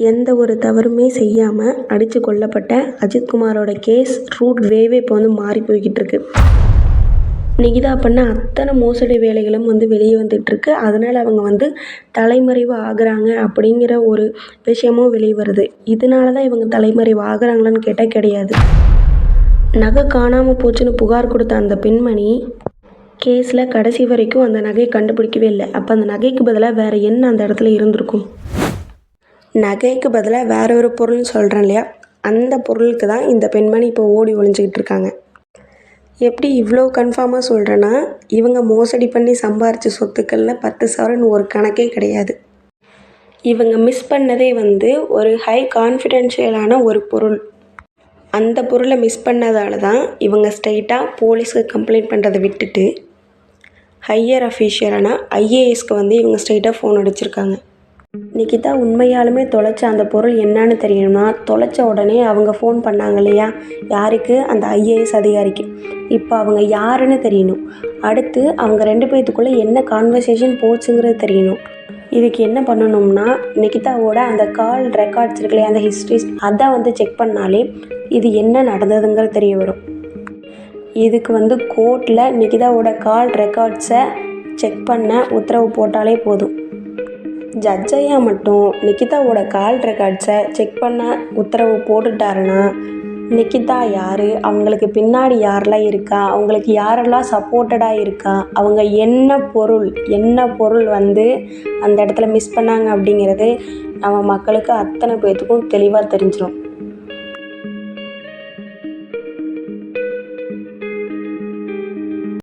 எந்த ஒரு தவறுமே செய்யாமல் அடித்து கொல்லப்பட்ட அஜித்குமாரோட கேஸ் ரூட் வேவே இப்போ வந்து மாறி போய்கிட்டு இருக்கு. நிகிதா பண்ண அத்தனை மோசடி வேலைகளும் வந்து வெளியே வந்துட்டுருக்கு அதனால் அவங்க வந்து தலைமறைவு ஆகுறாங்க அப்படிங்கிற ஒரு விஷயமும் வெளியே வருது. இதனால தான் இவங்க தலைமறைவு ஆகுறாங்களான்னு கேட்டால் கிடையாது. நகை காணாமல் போச்சுன்னு புகார் கொடுத்த அந்த பெண்மணி கேஸில் கடைசி வரைக்கும் அந்த நகையை கண்டுபிடிக்கவே இல்லை. அப்போ அந்த நகைக்கு பதிலாக வேறு என்ன அந்த இடத்துல இருந்திருக்கும்? நகைக்கு பதிலாக வேற ஒரு பொருள்னு சொல்கிறேன் இல்லையா? அந்த பொருளுக்கு தான் இந்த பெண்மணி இப்போ ஓடி ஒழிஞ்சிக்கிட்டு இருக்காங்க. எப்படி இவ்வளோ கன்ஃபார்மாக சொல்கிறேன்னா இவங்க மோசடி பண்ணி சம்பாரித்த சொத்துக்களில் பத்து சவரன் ஒரு கணக்கே கிடையாது. இவங்க மிஸ் பண்ணதே வந்து ஒரு ஹை கான்ஃபிடென்ஷியலான ஒரு பொருள். அந்த பொருளை மிஸ் பண்ணதால தான் இவங்க ஸ்ட்ரைட்டாக போலீஸ்க்கு கம்ப்ளைண்ட் பண்ணுறதை விட்டுட்டு ஹையர் அஃபீஷியலான ஐஏஎஸ்க்கு வந்து இவங்க ஸ்ட்ரைட்டாக ஃபோன் அடிச்சிருக்காங்க. நிக்கிதா உண்மையாலுமே தொலைச்ச அந்த பொருள் என்னன்னு தெரியணும்னா தொலைச்ச உடனே அவங்க ஃபோன் பண்ணாங்க இல்லையா? யாருக்கு? அந்த ஐஏஎஸ் அதிகாரிக்கு. இப்போ அவங்க யாருன்னு தெரியணும். அடுத்து அவங்க ரெண்டு பேர்த்துக்குள்ளே என்ன கான்வர்சேஷன் போச்சுங்கிறது தெரியணும். இதுக்கு என்ன பண்ணணும்னா நிகிதாவோட அந்த கால் ரெக்கார்ட்ஸ் இருக்கு இல்லையா அந்த ஹிஸ்ட்ரிஸ் அதை வந்து செக் பண்ணாலே இது என்ன நடந்ததுங்கிறது தெரிய வரும். இதுக்கு வந்து கோர்ட்டில் நிகிதாவோட கால் ரெக்கார்ட்ஸை செக் பண்ண உத்தரவு போட்டாலே போதும். ஜட்ஜ் ஐயா மட்டும் நிக்கிதாவோட கால் ரெக்கார்ட்ஸை செக் பண்ண உத்தரவு போட்டுட்டாருன்னா நிக்கிதா யார்? அவங்களுக்கு பின்னாடி யாரெல்லாம் இருக்கா? அவங்களுக்கு யாரெல்லாம் சப்போர்ட்டடாக இருக்கா? அவங்க என்ன பொருள் என்ன பொருள் வந்து அந்த இடத்துல மிஸ் பண்ணாங்க அப்படிங்கிறது நம்ம மக்களுக்கு அத்தனை பேர்த்துக்கும் தெளிவாக தெரிஞ்சிடும்